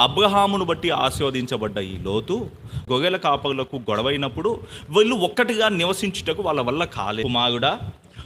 అబ్రహామును బట్టి ఆశీర్వదించబడ్డ ఈ లోతు గొగెల కాపలకు గొడవైనప్పుడు వీళ్ళు ఒక్కటిగా నివసించుటకు వాళ్ళ వల్ల కాలే. కుమారుడా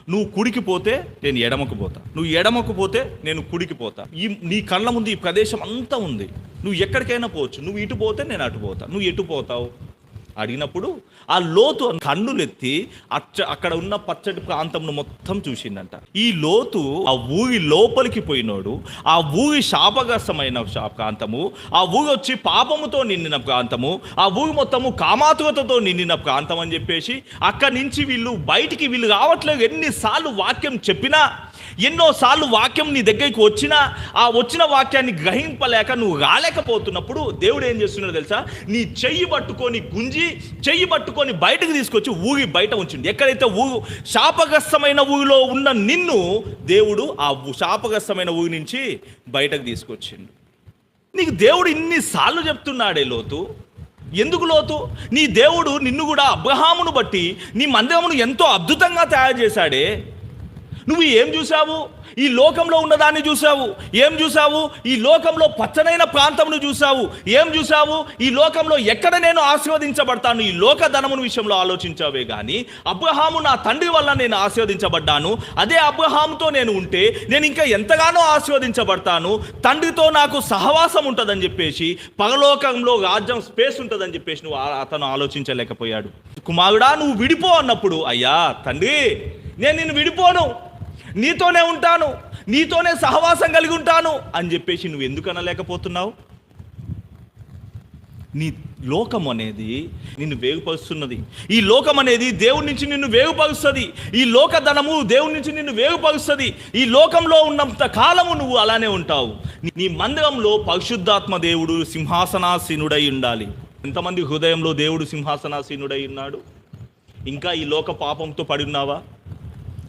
నువ్వు కుడికి పోతే నేను ఎడమకు పోతా. నువ్వు ఎడమకు పోతే నేను కుడికి పోతా. ఈ నీ కళ్ళ ముందు ఈ ప్రదేశం అంతా ఉంది. నువ్వు ఎక్కడికైనా పోవచ్చు. నువ్వు ఇటు పోతే నేను అటు పోతా. నువ్వు ఎటు పోతావు? అడిగినప్పుడు ఆ లోతు కన్నులెత్తి అచ్చ అక్కడ ఉన్న పచ్చటి ప్రాంతంను మొత్తం చూసిందంట ఈ లోతు ఆ ఊగి లోపలికి పోయినోడు ఆ ఊగి శాపగ్రస్తమైన ప్రాంతము ఆ ఊరి వచ్చి పాపముతో నిండిన ప్రాంతము ఆ ఊగి మొత్తము కామాతుకతతో నిండిన ప్రాంతం అని చెప్పేసి అక్కడి నుంచి వీళ్ళు బయటికి వీళ్ళు రావట్లేదు. ఎన్నిసార్లు వాక్యం చెప్పినా ఎన్నోసార్లు వాక్యం నీ దగ్గరికి వచ్చినా ఆ వచ్చిన వాక్యాన్ని గ్రహింపలేక నువ్వు రాలేకపోతున్నప్పుడు దేవుడు ఏం చేస్తున్నాడో తెలుసా? నీ చెయ్యి పట్టుకొని గుంజి చెయ్యి పట్టుకొని బయటకు తీసుకొచ్చి ఊగి బయట ఉంచింది ఎక్కడైతే ఊ శాపగ్రస్తమైన ఊరిలో ఉన్న నిన్ను దేవుడు ఆ శాపగ్రస్తమైన ఊరి నుంచి బయటకు తీసుకొచ్చిండు. నీకు దేవుడు ఇన్నిసార్లు చెప్తున్నాడే లోతు. ఎందుకు లోతు? నీ దేవుడు నిన్ను కూడా అబ్రహామును బట్టి నీ మందిరమును ఎంతో అద్భుతంగా తయారు చేశాడే. నువ్వు ఏం చూసావు ఈ లోకంలో ఉన్నదాన్ని చూసావు ఏం చూసావు ఈ లోకంలో పచ్చనైన ప్రాంతమును చూసావు ఏం చూసావు ఈ లోకంలో ఎక్కడ నేను ఆశీర్వదించబడతాను? ఈ లోక ధనమును విషయంలో ఆలోచించావే కానీ అబ్రహాము నా తండ్రి వల్ల నేను ఆశీర్వదించబడ్డాను. అదే అబ్రహాముతో నేను ఉంటే నేను ఇంకా ఎంతగానో ఆశీర్వదించబడతాను. తండ్రితో నాకు సహవాసం ఉంటుందని చెప్పేసి పరలోకంలో రాజ్యం స్పేస్ ఉంటుందని చెప్పేసి నువ్వు అతను ఆలోచించలేకపోయాడు. కుమారుడా నువ్వు విడిపో అన్నప్పుడు అయ్యా తండ్రి నేను నిన్ను విడిపోను. నీతోనే ఉంటాను నీతోనే సహవాసం కలిగి ఉంటాను అని చెప్పేసి నువ్వు ఎందుకు అనలేకపోతున్నావు నీ లోకం అనేది నిన్ను వేగుపరుస్తున్నది. ఈ లోకం అనేది దేవుడి నుంచి నిన్ను వేగుపరుస్తుంది. ఈ లోక ధనము దేవుడి నుంచి నిన్ను వేగుపరుస్తుంది. ఈ లోకంలో ఉన్నంత కాలము నువ్వు అలానే ఉంటావు. నీ- నీ మందిరంలో పరిశుద్ధాత్మ దేవుడు సింహాసనాసీనుడై ఉండాలి. ఎంతమంది హృదయంలో దేవుడు సింహాసనాసీనుడై ఉన్నాడు? ఇంకా ఈ లోక పాపంతో పడి ఉన్నావా?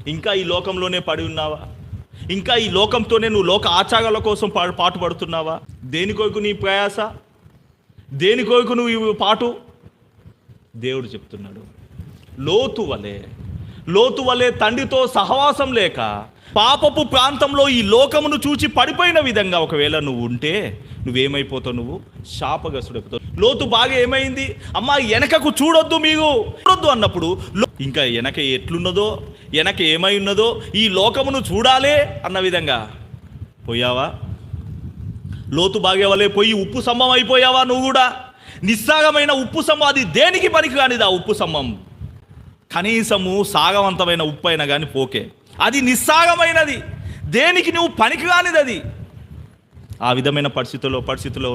ఇంకా ఈ లోకంలోనే పడి ఉన్నావా? ఇంకా ఈ లోకంతోనే నువ్వు లోక ఆచారాల కోసం పా పాటు పడుతున్నావా? దేని కొరకు నీ ప్రయాస? దేని కొరకు నువ్వు పాటు? దేవుడు చెప్తున్నాడు లోతు వలె లోతు వలె తండ్రితో సహవాసం లేక పాపపు ప్రాంతంలో ఈ లోకమును చూచి పడిపోయిన విధంగా ఒకవేళ నువ్వు ఉంటే నువ్వేమైపోతావు నువ్వు? శాపగసుడైపోతావు లోతు బాగా ఏమైంది? అమ్మా వెనకకు చూడొద్దు మీకు. చూడొద్దు అన్నప్పుడు ఇంకా వెనక ఎట్లున్నదో వెనక ఏమై ఉన్నదో ఈ లోకమును చూడాలే అన్న విధంగా. పోయావా? లోతు బాగేవలే పోయి ఉప్పు సమ్మం అయిపోయావా నువ్వు కూడా? నిస్సాగమైన ఉప్పు సమ్మం అది దేనికి పనికి కానిది ఆ ఉప్పు సమ్మం? కనీసము సాగవంతమైన ఉప్పు అయినా కానీ పోకే. అది నిస్సాగమైనది. దేనికి నువ్వు పనికి కానిది అది? ఆ విధమైన పరిస్థితుల్లో పరిస్థితుల్లో